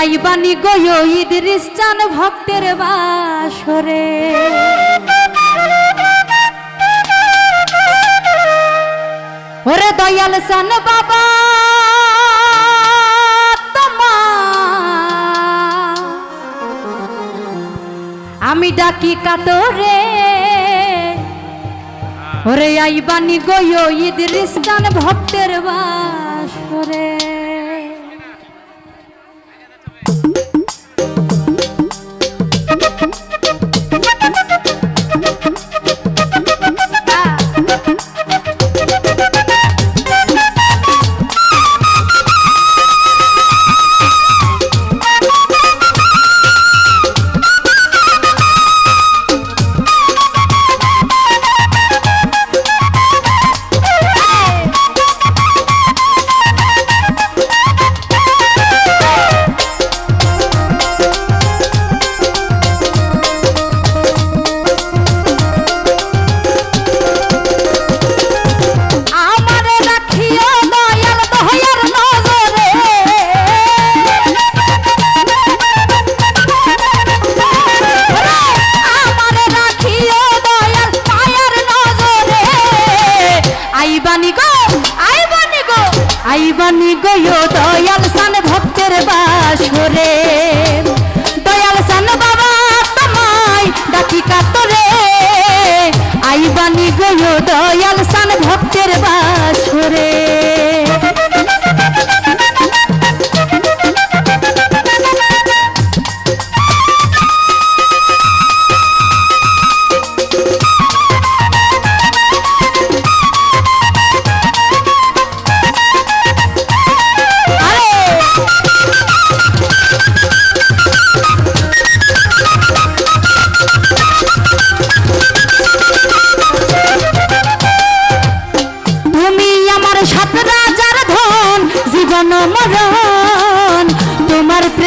যাইবানি গয় ঈদ চান ভক্তের বাসরে। ওরে দয়াল সান বাবা আমি ডাকি কাতরে। ওরে আইবানি গয় ইদরিস চান ভক্তের বাস।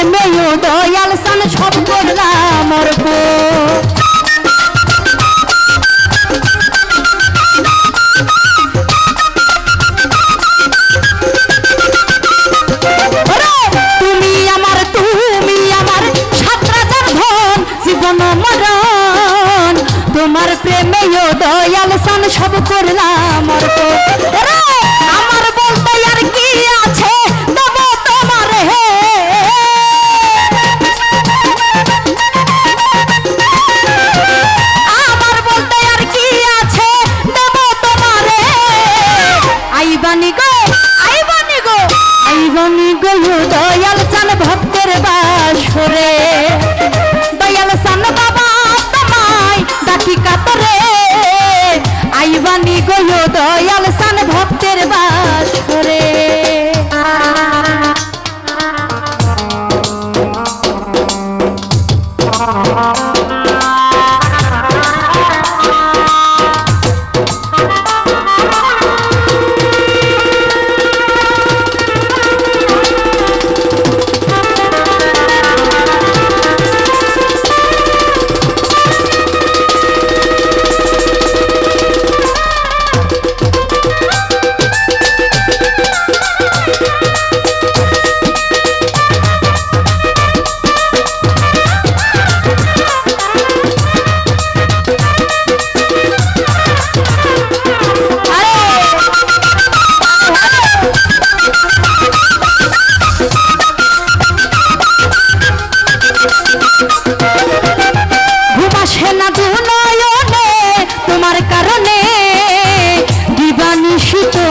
প্রেমেও দয়াল সান সব করলাম তুমি আমার তুমি আমার সাতরা ধন, জীবন মরণ। তোমার প্রেমেও দয়াল সান সব করলাম অর্পণ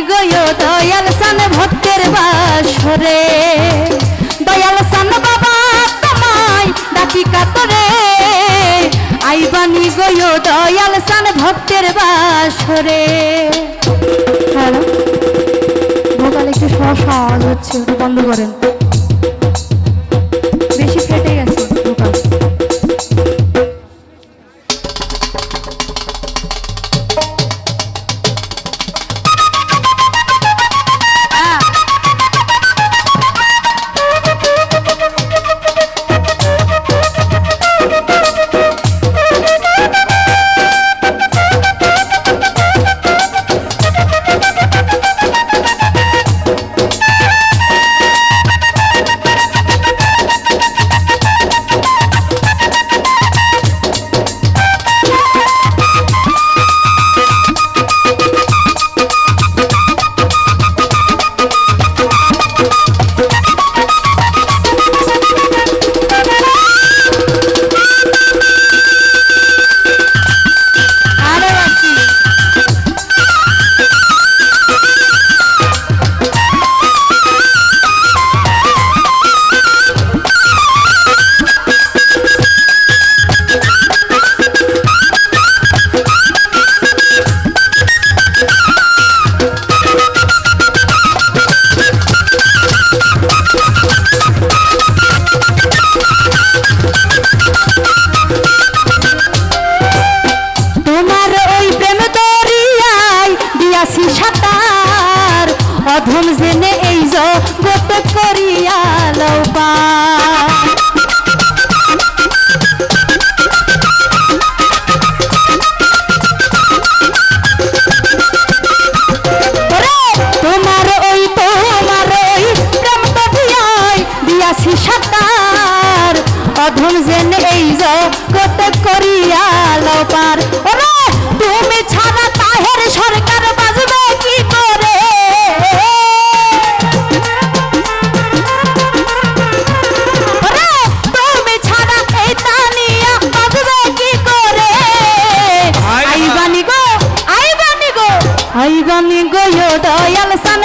গয় দয়াল সান ভক্তের বাসরে। দয়াল সান বাবা তোমায় ডাকি কাতরে। আইবানি গো দয়াল সান ভক্তের বাসরে। হ্যালো? ভোকাল একটু সহজ হচ্ছে বন্ধ করেন। অধম দয়াল সান